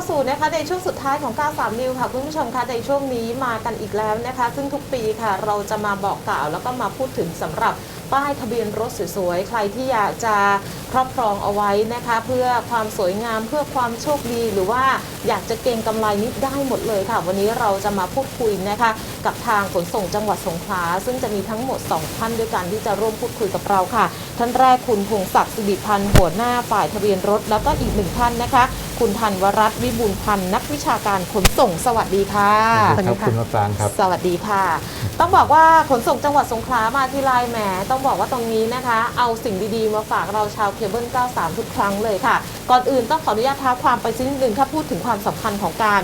าสู่นะคะในช่วงสุดท้ายของ 93 นิวค่ะคุณผู้ชมคะในช่วงนี้มากันอีกแล้วนะคะ ซึ่งทุกปีค่ะเราจะมาบอกกล่าวแล้วก็มาพูดถึงสำหรับป้ายทะเบียนรถสวยๆ ใครที่อยากจะครอบครองเอาไว้นะคะ เพื่อความสวยงามเพื่อความโชคดีหรือว่าอยากจะเก็งกำไรนี้ได้หมดเลยค่ะ วันนี้เราจะมาพูดคุยนะคะ กับทางขนส่งจังหวัดสงขลาซึ่งจะมีทั้งหมด 2 ท่านด้วยกันที่จะร่วมพูดคุยกับเราค่ะ ท่านแรกคุณพงศักดิ์สิริพันธ์หัวหน้าฝ่ายทะเบียนรถ แล้วก็อีกหนึ่งท่านนะคะ คุณธันวรัตน์วิบูลย์พันธ์นักวิชาการขนส่งสวัสดีค่ะสวัสดีครับคุณมะปรางครับ สวัสดีค่ะ ต้องบอกว่าขนส่งจังหวัดสงขลามาที่ไลน์แหมต้องบอกว่าตรงนี้นะคะ เอาสิ่งดีๆมาฝากเราชาวเคเบิล93 ทุกครั้งเลยค่ะ ก่อนอื่นต้องขออนุญาตท้าความไปสักนิดหนึ่งค่ะพูดถึงความสำคัญของการ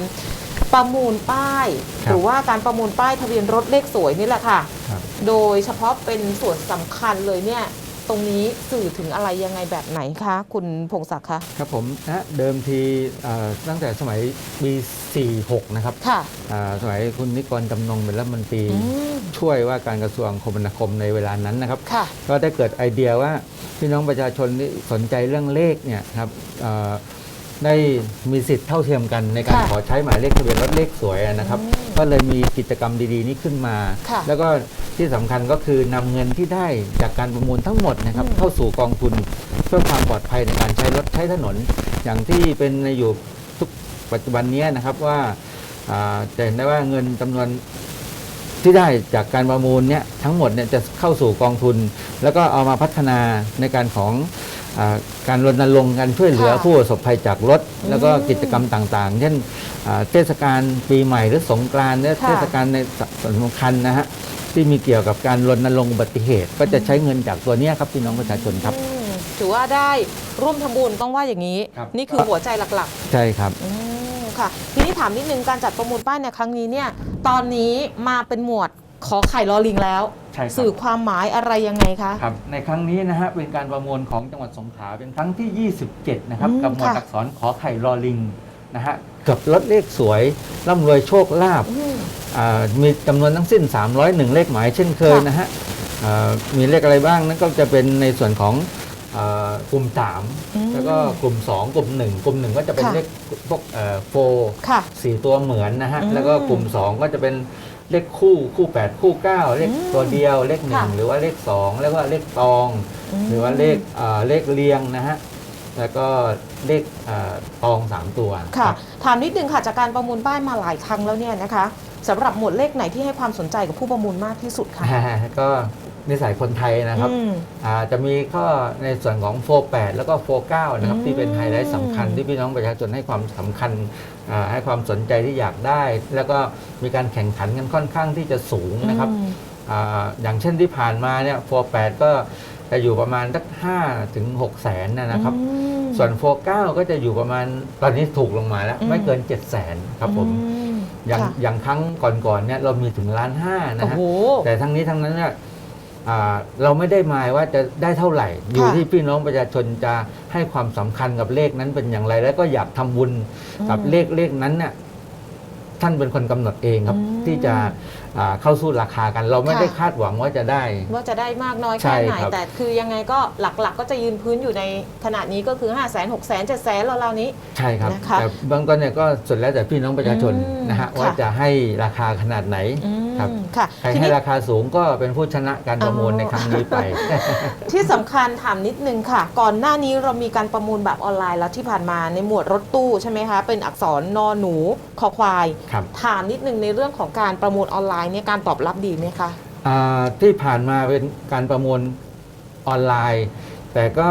ประมูลป้ายครับหรือว่าการประมูลป้ายทะเบียนรถเลขสวยนี่แหละค่ะครับโดยเฉพาะเป็นส่วนสำคัญเลยเนี่ย ตรงนี้สื่อถึงอะไรยังไงแบบไหนคะ คุณพงศักดิ์คะครับผมนะเดิมทีเอ่อตั้งแต่สมัยปี46 นะครับค่ะอ่าสมัยคุณนิกรจำนงเป็นรัฐมนตรีอืมช่วยว่าการกระทรวงคมนาคมในเวลานั้นนะครับค่ะก็ได้เกิดไอเดียว่าพี่น้องประชาชนที่สนใจเรื่องเลขเนี่ยครับเอ่อได้มีสิทธิ์เท่าเทียมกันในการค่ะขอใช้หมายเลขทะเบียนรถเลขสวยนะครับอืม ก็เลยมีกิจกรรมดีๆ นี้ขึ้นมา ค่ะแล้วก็ที่สำคัญก็คือนำเงินที่ได้จากการประมูลทั้งหมดนะครับ อืมเข้าสู่กองทุนเพื่อความปลอดภัยในการใช้รถใช้ถนน อย่างที่เป็นในอยู่ทุกปัจจุบันนี้นะครับว่าอ่าจะเห็นได้ว่าเงินจำนวนที่ได้จากการประมูลเนี่ยทั้งหมดเนี่ยจะเข้าสู่กองทุน แล้วก็เอามาพัฒนาในการของอา การรณรงค์การช่วยเหลือค่ะผู้ประสบภัยจากรถอืมแล้วก็กิจกรรมต่างๆ เช่นอ่าเทศกาลปีใหม่หรือสงกรานต์หรือค่ะเทศกาลในสำคัญนะฮะที่มีเกี่ยวกับการรณรงค์อุบัติเหตุ ก็จะใช้เงินจากตัวเนี้ยครับพี่น้องประชาชนครับอืมถือว่าได้ร่วมทำบุญต้องว่าอย่างนี้ครับนี่คือหัวใจหลักใช่ครับๆอืมค่ะทีนี้ถามนิดนึงการจัดประมูลป้ายในครั้งนี้เนี่ยตอนนี้มาเป็นหมวด ขอไข่ลอลิงแล้ว ใช่ครับ สื่อความหมายอะไรยังไงคะ ครับในครั้งนี้นะฮะเป็นการประมวลของจังหวัดสงขลาเป็นครั้งที่ 27 นะครับ อืมกับหมวดค่ะ อักษรขอไข่รอลิงนะฮะกับรถเลขสวยร่ำรวยโชคลาภอืม อ่ามีจำนวนทั้งสิ้น 301 เลขหมายเช่นเคยค่ะ นะฮะอ่ามีเลขอะไรบ้างนั่นก็จะเป็นในส่วนของอ่ากลุ่ม อืม 3 แล้วก็กลุ่ม 2 กลุ่ม 1 กลุ่ม 1 ก็จะเป็นค่ะ เลขพวกโฟค่ะ สี่ตัวเหมือนนะฮะ อืมแล้วก็กลุ่ม 2 ก็จะเป็น เลขคู่คู่8คู่9เลขอืมตัวเดียวเลขค่ะ1หรือว่าเลข2แล้วก็เลขตองหรือว่าเลขอ่าเลขเรียงนะฮะแล้วก็เลขอ่าตองสามตัวค่ะ รับ ถามนิดนึงค่ะ จากการประมูลป้ายมาหลายครั้งแล้วเนี่ยนะคะสำหรับหมวดเลขไหนที่ให้ความสนใจกับผู้ประมูลมากที่สุดคะ ก็ นิสัยคนไทยนะครับอืม อ่าจะมีข้อในส่วนของโฟ8แล้วก็โฟ9นะครับ อืม ที่เป็นไฮไลท์สำคัญที่พี่น้องประชาชนให้ความสำคัญอ่าให้ความสนใจที่อยากได้ แล้วก็มีการแข่งขันกันค่อนข้างที่จะสูงนะครับ อืม อาอย่างเช่นที่ผ่านมาเนี่ยโฟ8ก็จะอยู่ประมาณสัก5ถึง6แสนนะครับ อืม ส่วนโฟ9ก็จะอยู่ประมาณตอนนี้ถูกลงมาแล้ว อืม ไม่เกิน7 0 0 0 0นครับผม อืมอย่างค่ะอย่างครั้งก่อนๆเนี่ยเรามีถึงล้านห้านะโอ้ฮะโห แต่ทั้งนี้ทั้งนั้นเนี่ย อ่าเราไม่ได้หมายว่าจะได้เท่าไหร่ อยู่ค่ะที่พี่น้องประชาชนจะให้ความสำคัญกับเลขนั้นเป็นอย่างไร แล้วก็อยากทำบุญกับอืมเลขเลขนั้นเนี่ยท่านเป็นคนกำหนดเองครับ อืมที่จะอ่าเข้าสู้ราคากัน เราไม่ค่ะ ได้คาดหวังว่าจะได้ ว่าจะได้มากน้อยใช่แค่ไหนครับ แต่คือยังไงก็หลักๆ ก็จะยืนพื้นอยู่ในขณะนี้ก็คือ 5 0 0 0 0 0 6 0 0 0 0 7 0 0 0 0ราวๆนี้ ใช่ครับ นะคะแต่เบื้องต้นเนี่ยก็สุดแล้วแต่พี่น้องประชาชนอืมนะฮะค่ะ ว่าจะให้ราคาขนาดไหน อืมครับค่ะใครทีให้นี้ราคาสูงก็เป็นผู้ชนะการประมูลอ๋อในครั้งนี้ไป ที่สำคัญถามนิดนึงค่ะ ก่อนหน้านี้เรามีการประมูลแบบออนไลน์แล้วที่ผ่านมาในหมวดรถตู้ใช่ไหมคะเป็นอักษรนอหนูคอควาย ครับ ถามนิดนึงในเรื่องของการประมูลออนไลน์เนี่ยการตอบรับดีไหมคะ อ่าที่ผ่านมาเป็นการประมูลออนไลน์ แต่ก็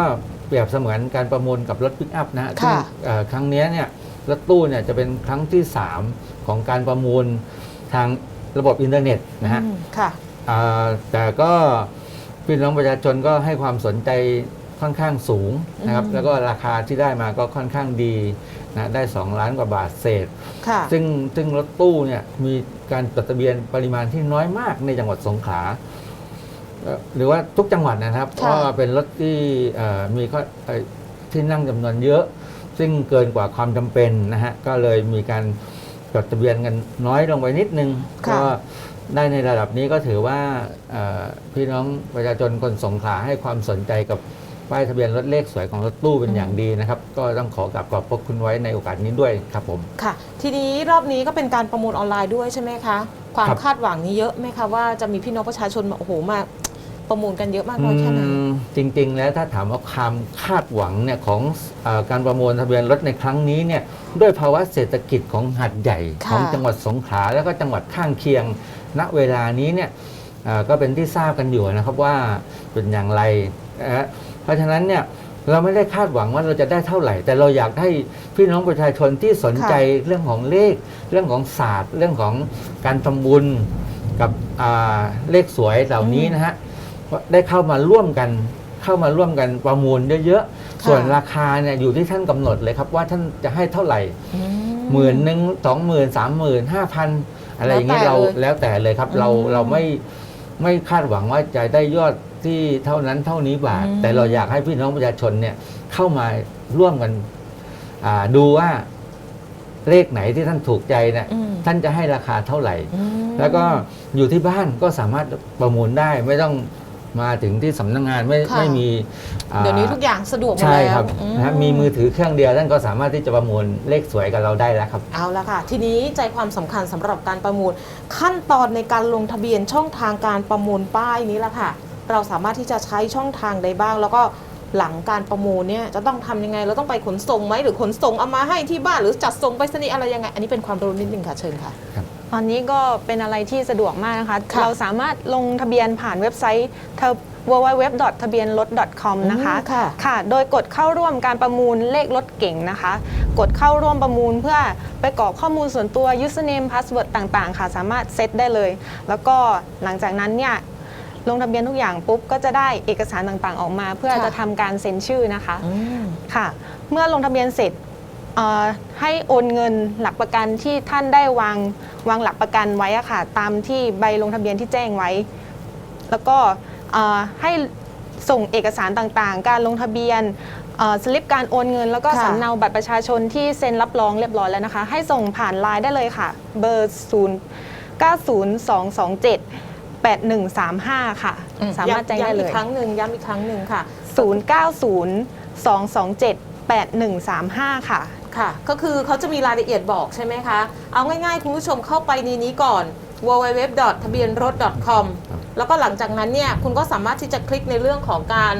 เปรียบเสมือนการประมูลกับรถปิกอัพนะฮะค่ะ ซึ่งเอ่อครั้งเนี้ยเนี่ยรถตู้เนี่ยจะเป็นครั้งที่ 3 ของการประมูลทาง ระบบอินเทอร์เน็ตนะฮะอืมค่ะอ่าแต่ก็พี่น้องประชาชนก็ให้ความสนใจค่อนข้างสูงนะครับอืมแล้วก็ราคาที่ได้มาก็ค่อนข้างดีนะได้ 2 ล้านกว่าบาทเศษค่ะซึ่งซึ่งรถตู้เนี่ยมีการจดทะเบียนปริมาณที่น้อยมากในจังหวัดสงขลาเอ่อหรือว่าทุกจังหวัดนะครับเพค่ะราะว่าเป็นรถที่เอ่อมีข้อเอ่อที่นั่งจำนวนเยอะ ซึ่งเกินกว่าความจำเป็นนะฮะก็เลยมีการ จดทะเบียนกันน้อยลงไปนิดนึงค่ะก็ได้ในระดับนี้ก็ถือว่าเอ่อพี่น้องประชาชนคนสงขลาให้ความสนใจกับป้ายทะเบียนรถเลขสวยของรถตู้เป็นอย่างดีนะครับ ก็ต้องขอกราบขอบพระคุณไว้ในโอกาสนี้ด้วยครับผมค่ะ ทีนี้รอบนี้ก็เป็นการประมูลออนไลน์ด้วยใช่ไหมคะ ความครับคาดหวังนี้เยอะไหมคะว่าจะมีพี่น้องประชาชนมาโอ้โหมา ประมูลกันเยอะมากน้อยแค่ไหนจริง ๆ แล้วถ้าถามว่าความคาดหวังเนี่ยของอการประมูลทะเบียนรถในครั้งนี้เนี่ยด้วยภาวะเศรษฐกิจของหัดใหญ่ของจังหวัดสงขลาแล้วก็จังหวัดข้างเคียง ณเวลานี้เนี่ยก็เป็นที่ทราบกันอยู่นะครับว่าเป็นอย่างไรนะฮะเพราะฉะนั้นเนี่ยเราไม่ได้คาดหวังว่าเราจะได้เท่าไหร่ แต่เราอยากให้พี่น้องประชาชนที่สนใจเรื่องของเลข เรื่องของศาสตร์ เรื่องของการทำบุญกับเลขสวยเหล่านี้นะฮะ ได้เข้ามาร่วมกัน เข้ามาร่วมกันประมูลเยอะๆ ส่วนราคาเนี่ยอยู่ที่ท่านกำหนดเลยครับว่าท่านจะให้เท่าไหร่อืหมื่นหนึ่งสองหมื่นสามหมื่นห้าพันอะไรอย่างเงี้ยแล้วเราแต่เลยแล้วแต่เลยครับอืมเราเราไม่ไม่คาดหวังว่าจะได้ยอดที่เท่านั้นเท่านี้บาทอืมแต่เราอยากให้พี่น้องประชาชนเนี่ยเข้ามาร่วมกันอ่าดูว่าเลขไหนที่ท่านถูกใจเนี่ยอืมท่านจะให้ราคาเท่าไหร่อืมแล้วก็อยู่ที่บ้านก็สามารถประมูลได้ไม่ต้อง มาถึงที่สำนักงานไม่ค่ะ ไม่มีอ่า เดี๋ยวนี้ทุกอย่างสะดวกหมดใช่แล้วครับนะฮะมีมือถือเครื่องเดียวท่านก็สามารถที่จะประมูลเลขสวยกับเราได้แล้วครับ เอาละค่ะ ทีนี้ใจความสำคัญสำหรับการประมูล ขั้นตอนในการลงทะเบียนช่องทางการประมูลป้ายนี้ละค่ะ เราสามารถที่จะใช้ช่องทางใดบ้าง แล้วก็หลังการประมูลเนี่ยจะต้องทำยังไง เราต้องไปขนส่งไหมหรือขนส่งเอามาให้ที่บ้านหรือจัดส่งไปสนีย์อะไรยังไง อันนี้เป็นความรู้นิดนึงค่ะเชิญค่ะต อนนี้ก็เป็นอะไรที่สะดวกมากนะคะ ค่ะ เราสามารถลงทะเบียนผ่านเว็บไซต์ www ทะเบียนรถ .com นะคะอืมค่ะ ค่ะ โดยกดเข้าร่วมการประมูลเลขรถเก่งนะคะ กดเข้าร่วมประมูลเพื่อไปกรอกข้อมูลส่วนตัว username password ต่างๆ ค่ะ สามารถเซตได้เลย แล้วก็หลังจากนั้นเนี่ยลงทะเบียนทุกอย่างปุ๊บ ก็จะได้เอกสารต่างๆออกมา เพื่อค่ะ จะทำการเซ็นชื่อนะคะ อืม ค่ะ เมื่อลงทะเบียนเสร็จเอ่อ ให้โอนเงินหลักประกันที่ท่านได้วางวางหลักประกันไว้อะค่ะตามที่ใบลงทะเบียนที่แจ้งไว้ แล้วก็เอ่อให้ส่งเอกสารต่างๆ การลงทะเบียนเอ่อสลิปการโอนเงิน แล้วก็ค่ะสำเนาบัตรประชาชนที่เซ็นรับรองเรียบร้อยแล้วนะคะ ให้ส่งผ่านไลน์ได้เลยค่ะ เบอร์ 0 9 0 2 2 7 8 1 3 5 ค่ะ สามารถแจ้งได้ย้ำเลอีกยครั้งหนึ่งย้ำอีกครั้งหนึ่งค่ะ 0902278135 ค่ะ ค่ะ ก็คือเขาจะมีรายละเอียดบอกใช่ไหมคะ เอาง่ายๆ คุณผู้ชมเข้าไปในนี้ก่อน www. ทะเบียนรถ .com ครับแล้วก็หลังจากนั้นเนี่ยคุณก็สามารถที่จะคลิกในเรื่องของการ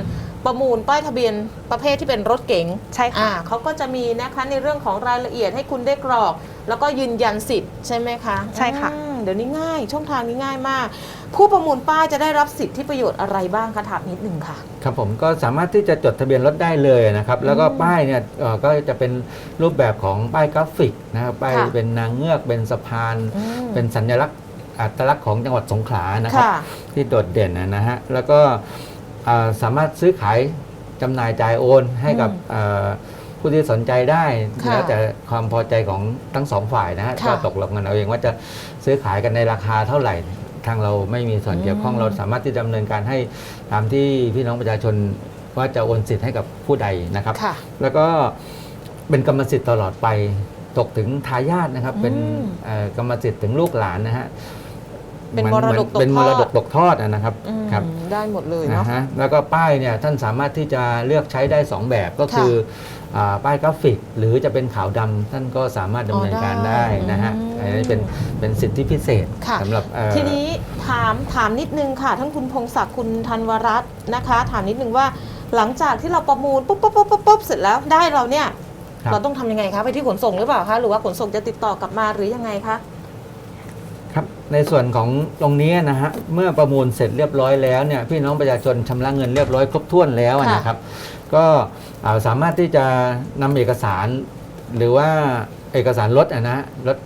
ประมูลป้ายทะเบียนประเภทที่เป็นรถเก๋งใช่ค่ะอ่าเขาก็จะมีนะคะในเรื่องของรายละเอียดให้คุณได้กรอก แล้วก็ยืนยันสิทธิ์ใช่ไหมคะใช่ค่ะ อืมเดี๋ยวนี้ง่าย ช่องทางนี้ง่ายมาก ผู้ประมูลป้ายจะได้รับสิทธิประโยชน์อะไรบ้างคะถามนิดหนึ่งค่ะ ครับผมก็สามารถที่จะจดทะเบียนรถได้เลยนะครับ แล้วก็ป้ายเนี่ยเอ่อก็จะเป็นรูปแบบของป้ายกราฟิกนะครับป้ายค่ะ เป็นนางเงือกเป็นสะพาน อืมเป็นสัญลักษณ์อัตลักษณ์ของจังหวัดสงขลานะครับ ค่ะ ที่โดดเด่นนะนะฮะแล้วก็อ่า สามารถซื้อขายจำหน่ายจ่ายโอนให้กับอืมเอ่อผู้ที่สนใจได้ค่ะแล้วแต่ความพอใจของทั้งสองฝ่ายนะฮะค่ะก็ตกลงกันเอาเองว่าจะซื้อขายกันในราคาเท่าไหร่ ทางเราไม่มีส่วนเกี่ยวข้องอืม เราสามารถที่จะดำเนินการให้ตามที่พี่น้องประชาชนว่าจะโอนสิทธิ์ให้กับผู้ใดนะครับ ค่ะ แล้วก็เป็นกรรมสิทธิ์ตลอดไปตกถึงทายาทนะครับ เป็นอืม เอ่อกรรมสิทธิ์ถึงลูกหลานนะฮะ เป็นมรดกตกเป็นมรดกทอดตกทอดอะนะครับอืมครับ ได้หมดเลยเนาะ นะฮะแล้วก็ป้ายเนี่ยท่านสามารถที่จะเลือกใช้ได้ 2 แบบก็คืออ่าป้ายกราฟิก หรือจะเป็นขาวดำท่านก็สามารถดำเนินการได้นะฮะอ๋อได้อันนี้เป็นเป็นสิทธิพิเศษค่ะ สำหรับเอ่อ ทีนี้ถามถามนิดนึงค่ะทั้งคุณพงศักดิ์คุณธันวรัตน์นะคะ ถามนิดนึงว่าหลังจากที่เราประมูลปุ๊บปุ๊บปุ๊บปุ๊บปุ๊บเสร็จแล้วได้เราเนี่ย ครับ เราต้องทำยังไงคะไปที่ขนส่งหรือเปล่าคะหรือว่าขนส่งจะติดต่อกลับมาหรือยังไงคะครับ ในส่วนของตรงนี้นะฮะเมื่อประมูลเสร็จเรียบร้อยแล้วเนี่ยพี่น้องประชาชนชำระเงินเรียบร้อยครบถ้วนแล้วค่ะ นะครับ ก็อ่าสามารถที่จะนำเอกสาร หรือว่าเอกสารรถอะนะรถ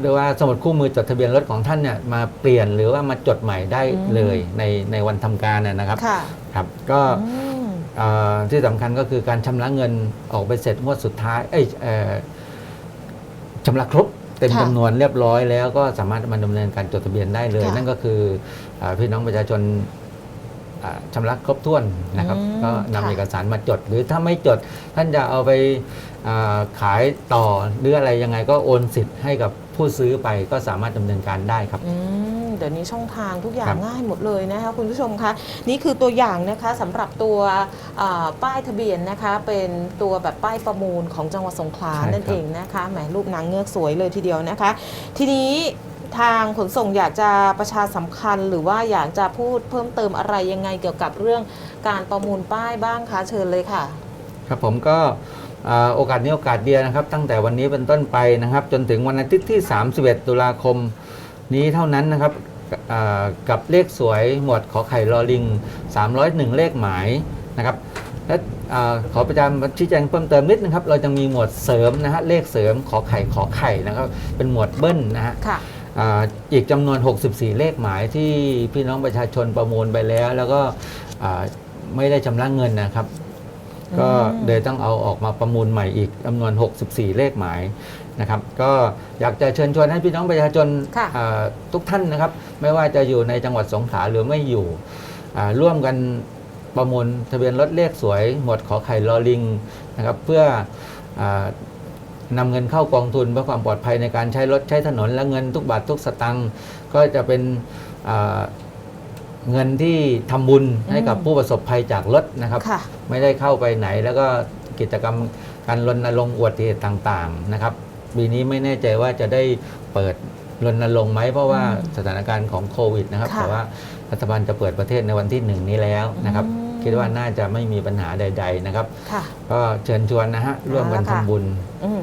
หรือว่าสมุดคู่มือจดทะเบียนรถของท่านเนี่ยมาเปลี่ยนหรือว่ามาจดใหม่ได้เลยในในวันทำการนะนะครับค่ะครับก็ อืม เอ่อที่สำคัญก็คือการชำระเงินออกไปเสร็จงวดสุดท้าย เอ้ยเอ่อชำระครบ เต็มค่ะจำนวนเรียบร้อยแล้วก็สามารถมาดำเนินการจดทะเบียนได้เลยค่ะนั่นก็คือเอ่อพี่น้องประชาชนอ่าชำระครบถ้วนนะครับอืมก็นำค่ะเอกสารมาจด หรือถ้าไม่จดท่านจะเอาไปอ่าขายต่อหรืออะไรยังไงก็โอนสิทธิ์ให้กับผู้ซื้อไปก็สามารถดำเนินการได้ครับอืม เดี๋ยวนี้ช่องทางทุกอย่าคงรับง่ายหมดเลยนะคะคุณผู้ชมคะนี่คือตัวอย่างนะคะสำหรับตัวอ่าป้ายทะเบียนนะคะ เป็นตัวแบบป้ายประมูลของจังหวัดสงขลาใช่ครับนั่นเองนะคะแหมรูปนางเงือกสวยเลยทีเดียวนะคะ ทีนี้ทางขนส่งอยากจะประชาสัมพันธ์ หรือว่าอยากจะพูดเพิ่มเติมอะไรยังไงเกี่ยวกับเรื่องการประมูลป้ายบ้างคะเชิญเลยค่ะ ครับผมก็อ่าโอกาสนี้โอกาสเดียวนะครับ ตั้งแต่วันนี้เป็นต้นไปนะครับ จนถึงวันอาทิตย์ที่ 31 ตุลาคม นี้เท่านั้นนะครับอ่ากับเลขสวยหมวดขอไข่ลอลิง 301 เลขหมายนะครับและอ่าขอประจำชี้แจงเพิ่มเติมนิดนะครับ เราจะมีหมวดเสริมนะฮะเลขเสริมขอไข่ขอไข่นะครับ เป็นหมวดเบิ้ลนะฮะค่ะอ่าอีกจำนวน 64 เลขหมายที่พี่น้องประชาชนประมูลไปแล้ว แล้วก็อ่าไม่ได้ชำระเงินนะครับ ก็อืมเลยต้องเอาออกมาประมูลใหม่อีกจำนวน 64 เลขหมายนะครับ ก็อยากจะเชิญชวนให้พี่น้องประชาชนค่ะอ่าทุกท่านนะครับ ไม่ว่าจะอยู่ในจังหวัดสงขลาหรือไม่อยู่อ่าร่วมกันประมูลทะเบียนรถเลขสวย หมวดขอไข่ลอลิงนะครับเพื่ออานำเงินเข้ากองทุนเพื่อความปลอดภัยในการใช้รถใช้ถนนและเงินทุกบาททุกสตังค์ก็จะเป็นอ่า เงินที่ทำบุญให้กับอืมผู้ประสบภัยจากรถนะครับค่ะไม่ได้เข้าไปไหนแล้วก็กิจกรรมการรณรงค์อวดเหตุต่างๆนะครับปีนี้ไม่แน่ใจว่าจะได้เปิดรณรงค์ไหมเพราะว่าอืมสถานการณ์ของโควิดนะครับค่ะแต่ว่ารัฐบาลจะเปิดประเทศในวันที่หนึ่งนี้แล้วนะครับอืมคิดว่าน่าจะไม่มีปัญหาใด ๆนะครับค่ะก็เชิญชวนนะฮะร่วมกันเอาละค่ะทำบุญอืม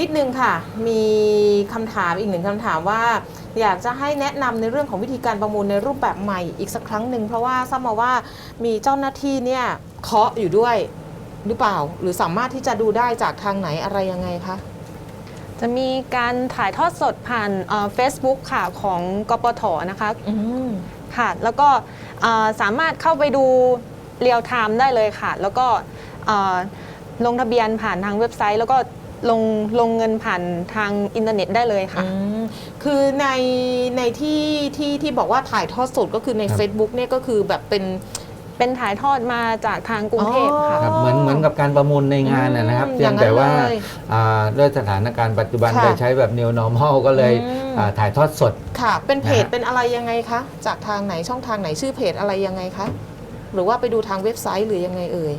นิดนึงค่ะ มีคำถามอีกหนึ่งคำถามว่า อยากจะให้แนะนำในเรื่องของวิธีการประมูลในรูปแบบใหม่อีกสักครั้งหนึ่งเพราะว่าทราบมาว่ามีเจ้าหน้าที่เนี่ยเคาะอยู่ด้วยหรือเปล่า หรือสามารถที่จะดูได้จากทางไหนอะไรยังไงคะจะมีการถ่ายทอดสดผ่านเฟซบุ๊กค่ะของกปทนะคะอืมค่ะแล้วก็เอ่อสามารถเข้าไปดูเรียลไทม์ได้เลยค่ะ แล้วก็เอ่อลงทะเบียนผ่านทางเว็บไซต์ แล้วก็ ลงลงเงินผ่านทางอินเทอร์เน็ตได้เลยค่ะ อืมคือในในที่ที่ที่บอกว่าถ่ายทอดสดก็คือใน ครับ Facebook เนี่ยก็คือแบบเป็น เป็นถ่ายทอดมาจากทางกรุงเทพค่ะ ครับเหมือนเหมือนกับการประมูลในงานนะนะครับอืมเพียงแต่ว่าอย่างนั้นเลยอ่าด้วยสถานการณ์ปัจจุบันค่ะได้ใช้แบบ new normal ก็เลยอืม อ่าถ่ายทอดสด ค่ะ เป็นเพจนะฮะ เป็นอะไรยังไงคะ จากทางไหนช่องทางไหนชื่อเพจอะไรยังไงคะ หรือว่าไปดูทางเว็บไซต์หรือยังไงเอ่ย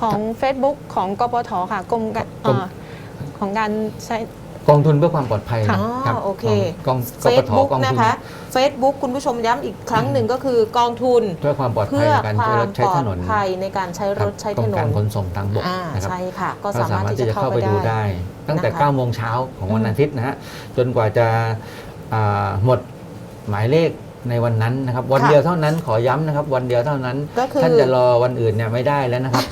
ของ Facebook ของกปทค่ะกรมการกรมเอ่อ ของการใช้ กองทุนเพื่อความปลอดภัยค่ะครับอ๋อโอเค กองกปท Facebook กองนะทุนคะ Facebook คุณผู้ชมย้ำอีกครั้งหนึ่งก็คือกองทุน เพื่อความปลอดภัเพื่ยอในการคใช้วารมถใช้ปลอถดนนภัยในการใช้รถใช้กรถมนการนขนส่งทางบกอ่านะครับ ใช่ค่ะ ก็ก็สาามสามารรถถที่ที่จะจะเข้าเข้าไปไปดูได้ ได้ ตั้งแต่นะคะ9โมงเช้าของวันอืมอาทิตย์นะฮะจนกว่าจะอ่าหมดหมายเลขในวันนั้นนะครับ วันค่ะเดียวเท่านั้นขอย้ำนะครับ วันเดียวเท่านั้น ก็คือ ท่านจะรอวันอื่นเนี่ยไม่ได้แล้วนะครับ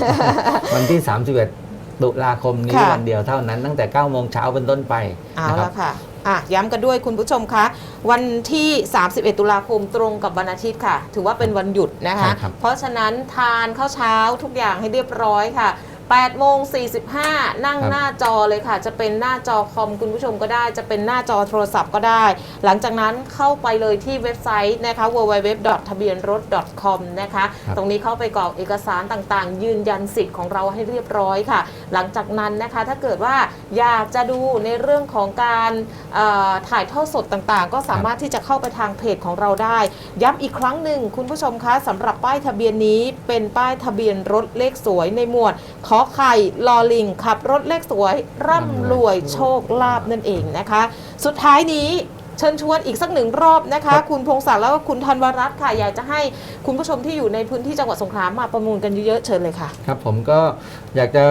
วันที่ 31 ตุลาคมนี้ค่ะ วันเดียวเท่านั้น ตั้งแต่9โมงเช้าเป็นต้นไปเอานะครัละค่ะอะ ย้ำกันด้วยคุณผู้ชมคะ วันที่ 31 ตุลาคมตรงกับวันอาทิตย์ค่ะ ถือว่าเป็นวันหยุดนะคะ ใช่ครับเพราะฉะนั้นทานข้าวเช้าทุกอย่างให้เรียบร้อยค่ะ 8โมง45 นั่งหน้าจอเลยค่ะ จะเป็นหน้าจอคอมคุณผู้ชมก็ได้ จะเป็นหน้าจอโทรศัพท์ก็ได้ หลังจากนั้นเข้าไปเลยที่เว็บไซต์นะคะ www ทะเบียนรถ .com นะคะครับตรงนี้เข้าไปกรอกเอกสารต่างๆ ยืนยันสิทธิ์ของเราให้เรียบร้อยค่ะ หลังจากนั้นนะคะถ้าเกิดว่าอยากจะดูในเรื่องของการเอ่อถ่ายทอดสดต่างๆ ก็สามารถที่จะเข้าไปทางเพจของเราได้ ย้ำอีกครั้งหนึ่งคุณผู้ชมคะสำหรับป้ายทะเบียนนี้เป็นป้ายทะเบียนรถเลขสวยในหมวดขอไข่ลอลิงขับรถเลขสวย ร่ำรวยโชคลาภนั่นเองนะคะ สุดท้ายนี้เชิญชวนอีกสักหนึ่งรอบนะคะ คุณพงศักดิ์แล้วก็คุณธันวรัตน์ค่ะ อยากจะให้คุณผู้ชมที่อยู่ในพื้นที่จังหวัดสงขลามาประมูลกันเยอะๆเชิญเลยค่ะ ครับผมก็อยากจะ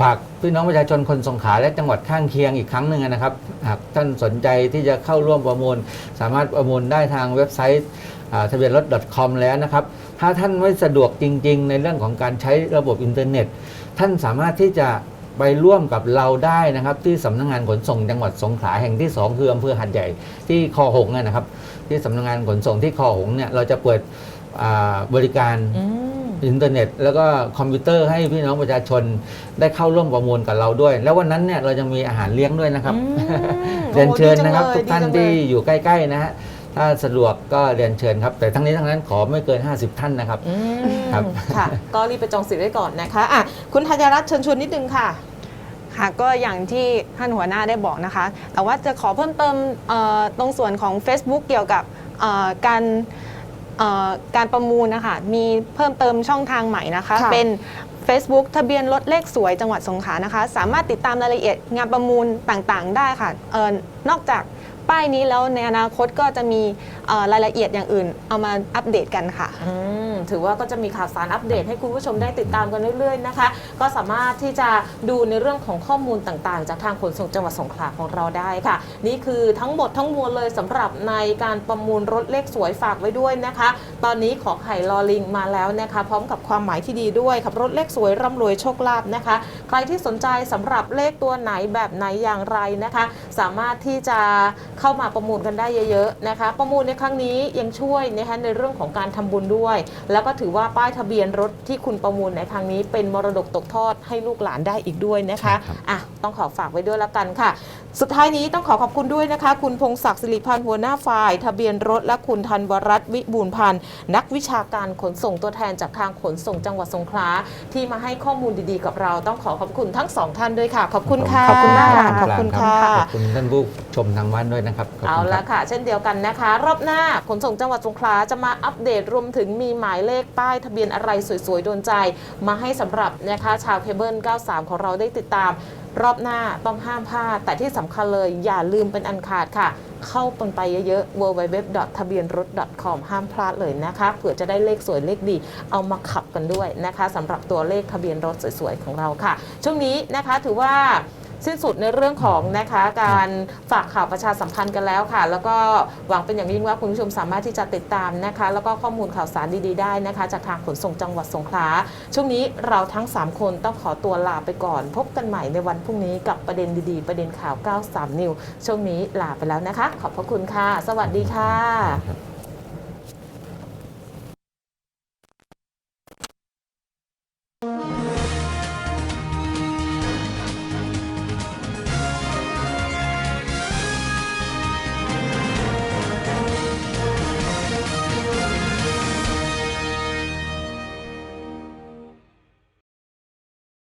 ฝากพี่น้องประชาชนคนสงขลาและจังหวัดข้างเคียงอีกครั้งหนึ่งนะครับ หากท่านสนใจที่จะเข้าร่วมประมูล สามารถประมูลได้ทางเว็บไซต์ทะเบียนรถ .com แล้วนะครับ ถ้าท่านไม่สะดวกจริง ๆ ในเรื่องของการใช้ระบบอินเทอร์เน็ต ท่านสามารถที่จะไปร่วมกับเราได้นะครับ ที่สำนักงานขนส่งจังหวัดสงขลาแห่งที่ 2 คืออำเภอหัดใหญ่ที่คอหงส์นะครับ ที่สำนักงานขนส่งที่คอหงส์เนี่ยเราจะเปิดอ่าบริการ อืม อินเทอร์เน็ตแล้วก็คอมพิวเตอร์ให้พี่น้องประชาชนได้เข้าร่วมประมูลกับเราด้วย แล้ววันนั้นเนี่ยเราจะมีอาหารเลี้ยงด้วยนะครับ อืมเรียนเชิญนะครับ โอ้ทุดีกท่านจังเลย ที่อยู่ใกล้ ๆ นะฮะ ถ้าสะดวกก็เรียนเชิญครับ แต่ทั้งนี้ทั้งนั้นขอไม่เกิน 50 ท่านนะครับ อืมครับ ค่ะ ก็รีบไปจองสิทธิ์ไว้ก่อนนะคะอะคุณธัญรัตน์เชิญชวนนิดนึงค่ะ ค่ะก็อย่างที่ท่านหัวหน้าได้บอกนะคะ แต่ว่าจะขอเพิ่มเติมเอ่อตรงส่วนของ Facebook เกี่ยวกับเอ่อการเอ่อการประมูลนะคะมีเพิ่มเติมช่องทางใหม่นะคะ ค่ะ เป็น Facebook ทะเบียนรถเลขสวยจังหวัดสงขลานะคะ สามารถติดตามรายละเอียดงานประมูลต่างๆ ได้ค่ะเออนอกจาก ป้ายนี้แล้วในอนาคตก็จะมีรายละเอียดอย่างอื่น เอามาอัปเดตกันค่ะ อืมถือว่าก็จะมีข่าวสารอัปเดตให้คุณผู้ชมได้ติดตามกันเรื่อยๆนะคะ ก็สามารถที่จะดูในเรื่องของข้อมูลต่างๆ จากทางขนส่งจังหวัดสงขลาของเราได้ค่ะ นี่คือทั้งหมดทั้งมวลเลยสำหรับในการประมูลรถเลขสวยฝากไว้ด้วยนะคะ ตอนนี้ขอไข่ลอลิงมาแล้วนะคะ พร้อมกับความหมายที่ดีด้วยขับรถเลขสวยร่ำรวยโชคลาภนะคะ ใครที่สนใจสำหรับเลขตัวไหนแบบไหนอย่างไรนะคะ สามารถที่จะเข้ามาประมูลกันได้เยอะๆนะคะ ประมูลในครั้งนี้ยังช่วยนะคะในเรื่องของการทำบุญด้วย แล้วก็ถือว่าป้ายทะเบียนรถที่คุณประมูลในครั้งนี้ เป็นมรดกตกทอดให้ลูกหลานได้อีกด้วยนะคะใช่ครับอะต้องขอฝากไว้ด้วยแล้วกันค่ะ สุดท้ายนี้ต้องขอขอบคุณด้วยนะคะ คุณพงศักดิ์สิริพันธ์หัวหน้าฝ่าย ทะเบียนรถและคุณธันวรัตน์วิบูลย์พันธ์นักวิชาการขนส่งตัวแทนจากทางขนส่งจังหวัดสงขลาที่มาให้ข้อมูลดีๆ กับเราต้องขอขอบคุณทั้งสองท่านด้วยค่ะ ขอบคุณค่ะขอบคุณมากค่ะขอบคุณค่ะขอบคุณท่านผู้ชมทางบ้านด้วยนะครับขบเอาคุณคละบ ค่ะ เช่นเดียวกันนะคะ รอบหน้าขนส่งจังหวัดสงขลาจะมาอัปเดตรวมถึงมีหมายเลขป้ายทะเบียนอะไรสวยๆ โดนใจ มาให้สำหรับนะคะ ชาวเคเบิล 93 ของเราได้ติดตาม รอบหน้าต้องห้ามพลาด แต่ที่สำคัญเลยอย่าลืมเป็นอันขาดค่ะ เข้าปนไปเยอะๆ w w w ทะเบียนรถ .com ห้ามพลาดเลยนะคะเผื่อจะได้เลขสวยเลขดี เอามาขับกันด้วยนะคะสำหรับตัวเลขทะเบียนรถสวยๆของเราค่ะ ช่วงนี้นะคะถือว่า สิ้นสุดในเรื่องของนะคะการฝากข่าวประชาสัมพันธ์กันแล้วค่ะ แล้วก็หวังเป็นอย่างยิ่งว่าคุณผู้ชมสามารถที่จะติดตามนะคะ แล้วก็ข้อมูลข่าวสารดีๆได้นะคะ จากทางขนส่งจังหวัดสงขลาช่วงนี้เราทั้ง 3 คนต้องขอตัวลาไปก่อน พบกันใหม่ในวันพรุ่งนี้กับประเด็นดีๆ ประเด็นข่าว 93 นิวช่วงนี้ลาไปแล้วนะคะ ขอบพระคุณค่ะ สวัสดีค่ะ